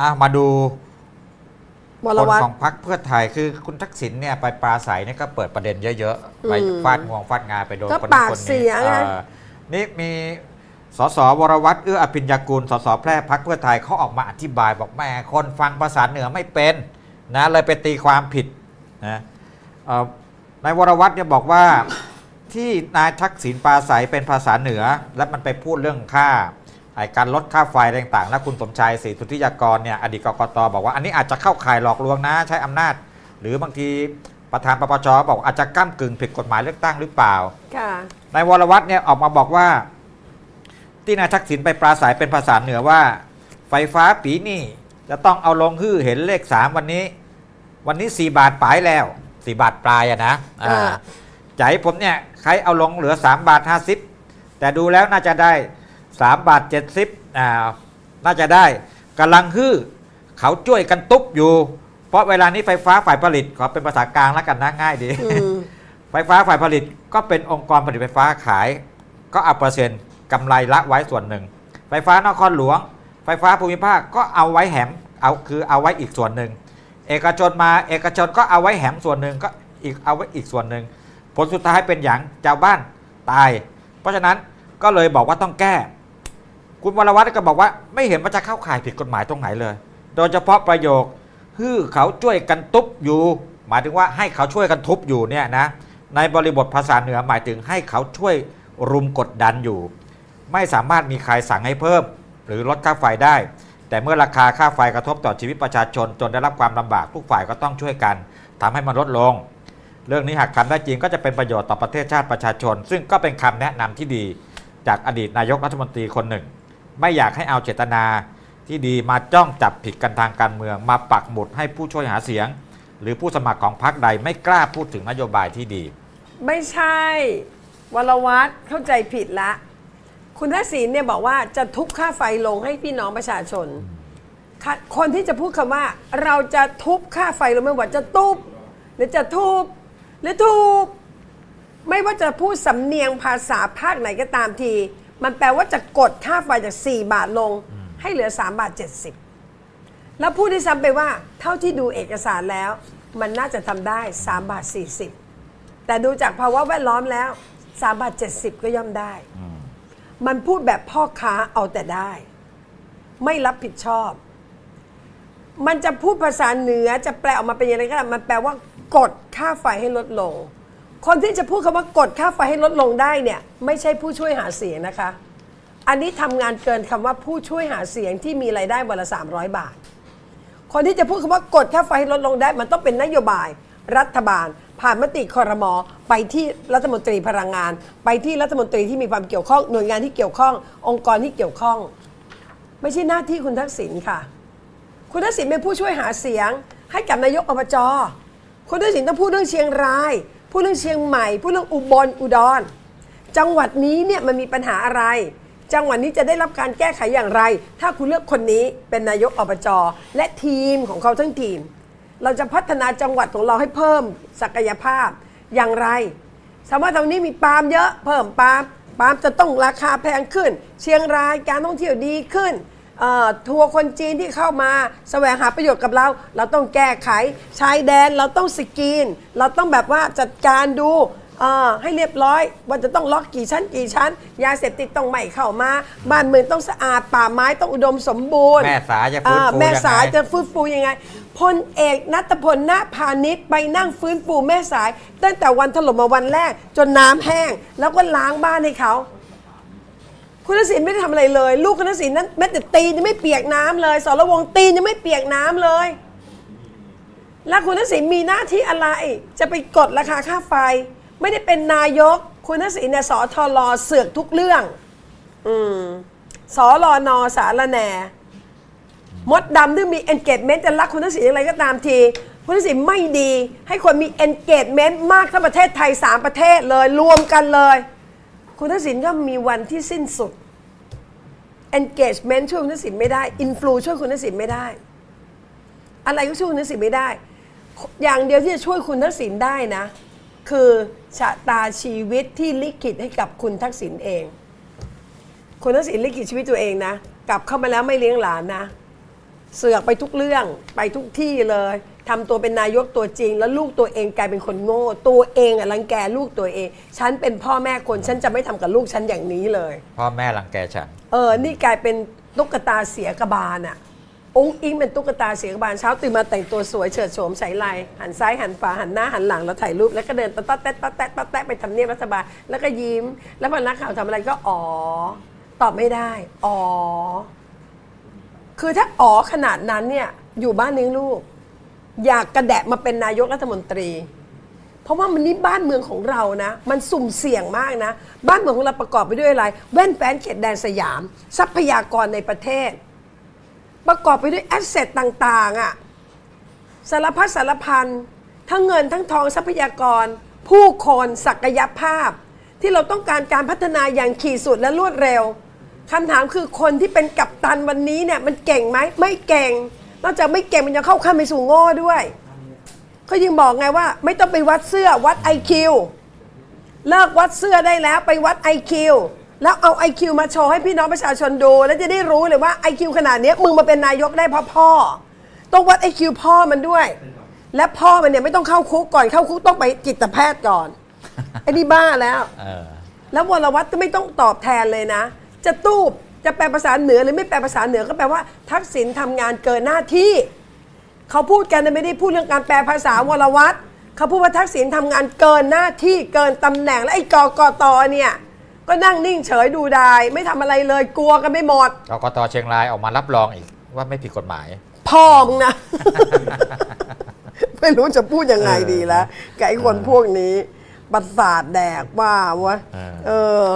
อะมาดูวครนวัตรของพรรคเพื่อไทยคือคุณทักษิณเนี่ยไปปราศัยเนี่ยก็เปิดประเด็นเยอะๆ ไปอืมฟาดงวงฟาดงาไปโดนก็คนนั้นปากคนเสีนี้ยไงเออนี่มีสสวรวัตรเอื้ออภิญญากุลสสแพร่พรรคเพื่อไทยเขาออกมาอธิบายบอกแหม่คนฟังภาษาเหนือไม่เป็นนะเลยไปตีความผิดนะเอ่อนายวรวัตรเนี่ยบอกว่าที่นายทักษิณปราศัยเป็นภาษาเหนือ และมันไปพูดเรื่องค่าไอ้ การลดค่าไฟอะไรต่างๆ แล้วคุณสมชายศรีสุทธิยากรเนี่ยอดีตกกตบอกว่าอันนี้อาจจะเข้าข่ายหลอกลวงนะใช้อำนาจ หรือบางทีประธานปปชบอกอาจจะก้ากึ่งผิดกฎหมายเลือกตั้งหรือเปล่าค่ะนายวรวัตรเนี่ยออกมาบอกว่า ที่นายทักษิณไปปราศัยเป็นภาษาเหนือว่า ไฟฟ้าปีนี่จะต้องเอาลงฮื้อเห็นเลขสามวันนี้ วันนี้สี่บาทปลายแล้วสี่บาทปลายอะนะอ่าอ่าใจะให้ผมเนี่ยใครเอาลงเหลือสามบาทห้าสิบแต่ดูแล้วน่าจะได้ สามบาทเจ็ดสิบอ่าน่าจะได้กำลังฮื้อเขาช่วยกันตุ๊บอยู่ เพราะเวลานี้ไฟฟ้าฝ่ายผลิตขอเป็นภาษากลางแล้วกันนะง่ายดี อืมไฟฟ้าฝ่ายผลิตก็เป็นองค์กรผลิตไฟฟ้าขาย ก็เอาเปอร์เซ็นต์กำไรละไว้ส่วนหนึ่ง ไฟฟ้านครหลวง ไฟฟ้าภูมิภาคก็เอาไว้แหมเอาคือเอาไว้อีกส่วนหนึ่ง เอกชนมาเอกชนก็เอาไว้แหมส่วนหนึ่งก็อีกเอาไว้อีกส่วนหนึ่งผลสุดท้ายเป็นอย่างชาวบ้านตาย เพราะฉะนั้นก็เลยบอกว่าต้องแก้ คุณวรวัตรก็บอกว่า ไม่เห็นว่าจะเข้าข่ายผิดกฎหมายตรงไหนเลย โดยเฉพาะประโยคฮือเขาช่วยกันทุบอยู่ หมายถึงว่าให้เขาช่วยกันทุบอยู่เนี่ยนะในบริบทภาษาเหนือหมายถึงให้เขาช่วยรุมกดดันอยู่ ไม่สามารถมีใครสั่งให้เพิ่ม หรือลดค่าไฟได้ แต่เมื่อราคาค่าไฟกระทบต่อชีวิตประชาชน จนได้รับความลำบากทุกฝ่ายก็ต้องช่วยกันทำให้มันลดลง เรื่องนี้หากทำได้จริงก็จะเป็นประโยชน์ต่อประเทศชาติประชาชน ซึ่งก็เป็นคำแนะนำที่ดีจากอดีตนายกรัฐมนตรีคนหนึ่ง ไม่อยากให้เอาเจตนาที่ดีมาจ้องจับผิดกันทางการเมือง มาปักหมุดให้ผู้ช่วยหาเสียง หรือผู้สมัครของพรรคใดไม่กล้าพูดถึงนโยบายที่ดี ไม่ใช่ วรวัตรเข้าใจผิดละ คุณทักษิณเนี่ยบอกว่าจะทุบค่าไฟลงให้พี่น้องประชาชน คนที่จะพูดคำว่า เราจะทุบค่าไฟลงไม่ว่าจะตุบหรือจะทุบหรือทุบไม่ว่าจะพูดสำเนียงภาษาภาคไหนก็ตามที มันแปลว่าจะกดค่าไฟจาก 4 บาทลงให้เหลือ 3 บาท 70 แล้วพูดที่ซ้ำไปว่า เท่าที่ดูเอกสารแล้ว มันน่าจะทำได้ 3 บาท 40 แต่ดูจากภาวะแวดล้อมแล้ว 3 บาท 70 ก็ย่อมได้ มันพูดแบบพ่อค้าเอาแต่ได้ ไม่รับผิดชอบ มันจะพูดภาษาเหนือจะแปลออกมาเป็นยังไงก็ได้มันแปลว่ากดค่าไฟให้ลดลง คนที่จะพูดคำว่ากดค่าไฟให้ลดลงได้เนี่ยไม่ใช่ผู้ช่วยหาเสียงนะคะ อันนี้ทำงานเกินคำว่าผู้ช่วยหาเสียงที่มีรายได้วันละ300 บาท คนที่จะพูดคำว่ากดค่าไฟให้ลดลงได้ มันต้องเป็นนโยบายรัฐบาล ผ่านมติคอรมอไปที่รัฐมนตรีพลังงาน ไปที่รัฐมนตรีที่มีความเกี่ยวข้องหน่วยงานที่เกี่ยวข้อง องค์กรที่เกี่ยวข้อง ไม่ใช่หน้าที่คุณทักษิณค่ะ คุณทักษิณเป็นผู้ช่วยหาเสียง ให้กับนายกอบจคุณทักษิณต้องพูดเรื่องเชียงราย พูดเรื่องเชียงใหม่ พูดเรื่องอุบลอุดร จังหวัดนี้เนี่ยมันมีปัญหาอะไร จังหวัดนี้จะได้รับการแก้ไขอย่างไร ถ้าคุณเลือกคนนี้เป็นนายกอบจและทีมของเขาทั้งทีม เราจะพัฒนาจังหวัดของเราให้เพิ่มศักยภาพอย่างไร สมมติตรงนี้มีปาล์มเยอะเพิ่มปาล์มปาล์มจะต้องราคาแพงขึ้น เชียงรายการท่องเที่ยวดีขึ้น เอ่อทัวร์คนจีนที่เข้ามาแสวงหาประโยชน์กับเรา เราต้องแก้ไขชายแดนเราต้องสกรีน เราต้องแบบว่าจัดการดูเอ่อให้เรียบร้อยว่าจะต้องล็อกกี่ชั้นกี่ชั้น ยาเสพติดต้องไม่เข้ามา บ้านเมืองต้องสะอาดป่าไม้ต้องอุดมสมบูรณ์แม่สายจะฟื้นอ่ฟูแม่สายยังไงจะฟื้นฟูยังไงพลเอกนัทพลนาพาณิชย์ไปนั่งฟื้นฟูแม่สาย ตั้งแต่วันถล่มมาวันแรกจนน้ำแห้ง แล้วก็ล้างบ้านให้เขา คุณทักษิณไม่ได้ทำอะไรเลย ลูกคุณทักษิณนั้นแม้แต่ตีนยังไม่เปียกน้ำเลยสรวงตีนยังไม่เปียกน้ำเลย แล้วคุณทักษิณมีหน้าที่อะไร จะไปกดราคาค่าไฟ ไม่ได้เป็นนายก คุณทักษิณเนี่ยสอทอรอเสือกทุกเรื่อง อืมสอรอนอสารแหน่มดดำที่มี engagement จะรักคุณทักษิณอย่างไรก็ตามที คุณทักษิณไม่ดี ให้คนมี engagement มากทั้งประเทศไทย 3 ประเทศเลยรวมกันเลย คุณทักษิณก็มีวันที่สิ้นสุด engagement ช่วยคุณทักษิณไม่ได้ influ ช่วยคุณทักษิณไม่ได้ อะไรก็ช่วยคุณทักษิณไม่ได้ อย่างเดียวที่จะช่วยคุณทักษิณได้นะ คือชะตาชีวิตที่ลิขิตให้กับคุณทักษิณเอง คุณทักษิณลิขิตชีวิตตัวเองนะ กลับเข้ามาแล้วไม่เลี้ยงหลานนะ เสือกไปทุกเรื่องไปทุกที่เลย ทำตัวเป็นนายกตัวจริง แล้วลูกตัวเองกลายเป็นคนโง่ ตัวเองอะรังแกลูกตัวเอง ฉันเป็นพ่อแม่คนฉันจะไม่ทำกับลูกฉันอย่างนี้เลย พ่อแม่รังแกฉัน เออ นี่กลายเป็นตุ๊กตาเสียกระบาลอะองค์อิงเป็นตุ๊กตาเสียกระบาลเช้าตื่นมาแต่งตัวสวยเฉิดโฉมใส่ลายหันซ้ายหันขวาหันหน้าหันหลังแล้วถ่ายรูปแล้วก็เดินต๊ะแต๊ะต๊ะแต๊ะต๊ะแต๊ะไปทำเนียบรัฐบาลแล้วก็ยิ้ม แล้วพอนักข่าวทำอะไรก็อ๋อตอบไม่ได้ อ๋อ คือถ้าอ๋อขนาดนั้นเนี่ย อยู่บ้านเลี้ยงลูก อยากกระแดะมาเป็นนายกรัฐมนตรี เพราะว่ามันนี่บ้านเมืองของเรานะ มันสุ่มเสี่ยงมากนะ บ้านเมืองของเราประกอบไปด้วยอะไร แว่นแฟนเขตแดนสยาม ทรัพยากรในประเทศ ประกอบไปด้วยแอสเซทต่างๆอะสารพัดสารพันทั้งเงินทั้งทองทรัพยากร ผู้คนศักยภาพ ที่เราต้องการการพัฒนาอย่างขีดสุดและรวดเร็วคำถามคือคนที่เป็นกัปตันวันนี้เนี่ยมันเก่งไหมไม่เก่ง นอกจากไม่เก่งมันยังเข้าขั้นไปสู่โง่ด้วยเขายังบอกไงว่า ไม่ต้องไปวัดเสื้อวัด IQ เลิกวัดเสื้อได้แล้วไปวัด IQ แล้วเอา IQ มาโชว์ให้พี่น้องประชาชนดู แล้วจะได้รู้เลยว่า IQ ขนาดเนี้ยมึงมาเป็นนายกได้เพราะพ่อ ต้องวัด IQ พ่อมันด้วย และพ่อมันเนี่ยไม่ต้องเข้าคุกก่อนเข้าคุกต้องไปจิตแพทย์ก่อนไอ้นี่บ้าแล้วเออแล้ววรวัตรก็ไม่ต้องตอบแทนเลยนะ จะตูบ จะแปลภาษาเหนือหรือไม่แปลภาษาเหนือก็แปลว่า ทักษิณทำงานเกินหน้าที่ เขาพูดกันนะไม่ได้พูดเรื่องการแปลภาษาวรวัตรเขาพูดว่าทักษิณทำงานเกินหน้าที่เกินตำแหน่งและไอ้กกตเนี่ยก็นั่งนิ่งเฉยดูได้ไม่ทำอะไรเลยกลัวกันไม่หมด กกตเชียงรายออกมารับรองอีกว่าไม่ผิดกฎหมาย พ่อมึงนะ ไม่รู้จะพูดยังไงดีแล้วกับไอ้คนพวกนี้ประสาทแดกว่าวะเออเออ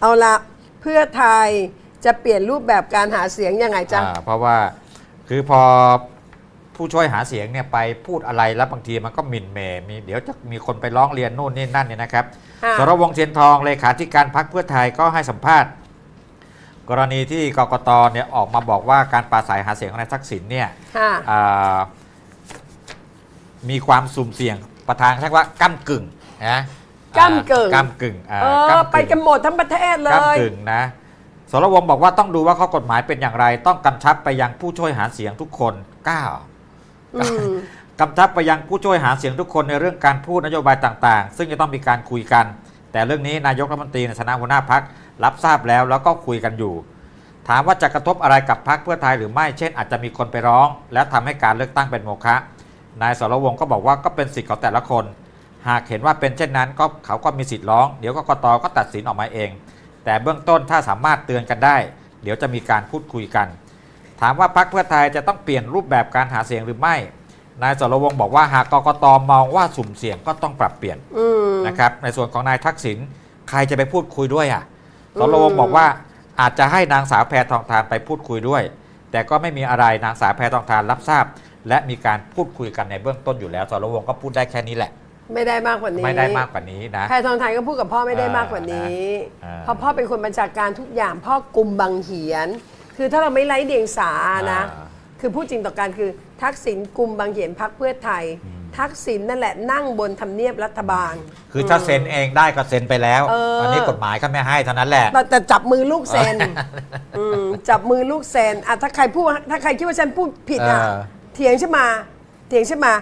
เอาละเพื่อไทย จะเปลี่ยนรูปแบบการหาเสียงยังไงจ๊ะ อ่าเพราะว่าคือพอผู้ช่วยหาเสียงเนี่ยไปพูดอะไรแล้วบางทีมันก็หมิ่นเหมมีเดี๋ยวจะมีคนไปร้องเรียนนู่นนี่นั่นเนี่ยนะครับค่ะ สรวงศ์เทียนทองเลขาธิการพักเพื่อไทยก็ให้สัมภาษณ์ กรณีที่กกตเนี่ยออกมาบอกว่าการปราศัยหาเสียงของนายทักษิณเนี่ย ค่ะ อ่ามีความสุ่มเสี่ยงประธานใช้ว่าก้ากึ่งนะก้ำกึ่งก้ากึ่งอ่าเอก้ำอไปกันหมดทั้งประเทศเลก้ายกึ่งนะ สรวงศ์บอกว่าต้องดูว่าข้อกฎหมายเป็นอย่างไร ต้องกำชับไปยังผู้ช่วยหาเสียงทุกคนก้าวอืมกำชับไปยังผู้ช่วยหาเสียงทุกคนในเรื่องการพูดนโยบายต่างๆ ซึ่งจะต้องมีการคุยกัน แต่เรื่องนี้นายกรัฐมนตรีในฐานะหัวหน้าพักรับทราบแล้วแล้วก็คุยกันอยู่ ถามว่าจะกระทบอะไรกับพักเพื่อไทยหรือไม่ เช่น อาจจะมีคนไปร้อง แล้วทำให้การเลือกตั้งเป็นโมฆะ นายสรวงศ์ก็บอกว่าก็เป็นสิทธิ์ของแต่ละคน หากเห็นว่าเป็นเช่นนั้นก็เขาก็มีสิทธิ์ร้อง เดี๋ยวกกตก็ตัดสินออกมาเอง แต่เบื้องต้นถ้าสามารถเตือนกันได้ เดี๋ยวจะมีการพูดคุยกัน ถามว่าพรรคเพื่อไทยจะต้องเปลี่ยนรูปแบบการหาเสียงหรือไม่นายสรวงศ์บอกว่าหากกกตมองว่าสุ่มเสี่ยงก็ต้องปรับเปลี่ยนอืมนะครับในส่วนของนายทักษิณใครจะไปพูดคุยด้วยอะอืมสรวงศ์บอกว่าอาจจะให้นางสาวแพทองทานไปพูดคุยด้วย แต่ก็ไม่มีอะไรนางสาวแพทองทานรับทราบ และมีการพูดคุยกันในเบื้องต้นอยู่แล้วสรวงศ์ก็พูดได้แค่นี้แหละ ไม่ได้มากกว่านี้ไม่ได้มากกว่านี้นะแพทองไทยก็พูดกับพ่อไม่ได้มากกว่านี้อ่าเพราะพ่อเป็นคนบัญชาการทุกอย่างพ่อกลุ่มบังเหียน คือถ้าเราไม่ไร้เดียงสานะอ่าคือพูดจริงต่อการคือทักษิณกลุ่มบางเหียนพักเพื่อไทย ทักษิณนั่นแหละนั่งบนทำเนียบรัฐบาล คือถ้าเซ็นเองได้ก็เซ็นไปแล้วเอออันนี้กฎหมายก็ไม่ให้เท่านั้นแหละแต่แต่จับมือลูกเซนอืมจับมือลูกเซนอะถ้าใครพูดถ้าใครคิดว่าฉันพูดผิดอะเออเถียงใช่มาเถียงใช่มา